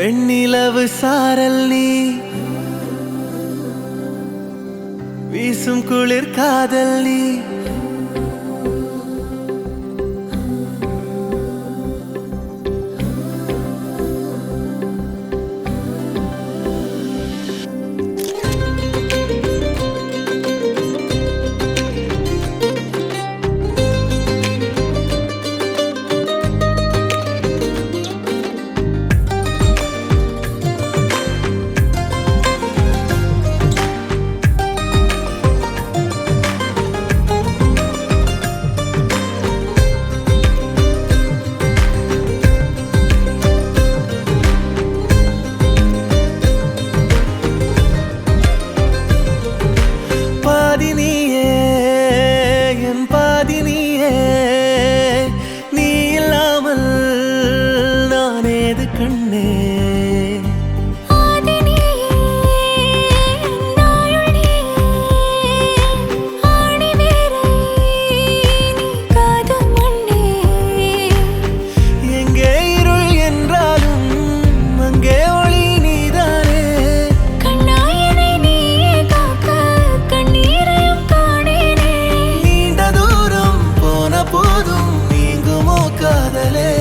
வெண்ணிலவு சாரல் நீ. வீசும் குளிர் காதல் நீ. நீயே. நீ இல்லாமல் நான் ஏது கண்ணே. mbele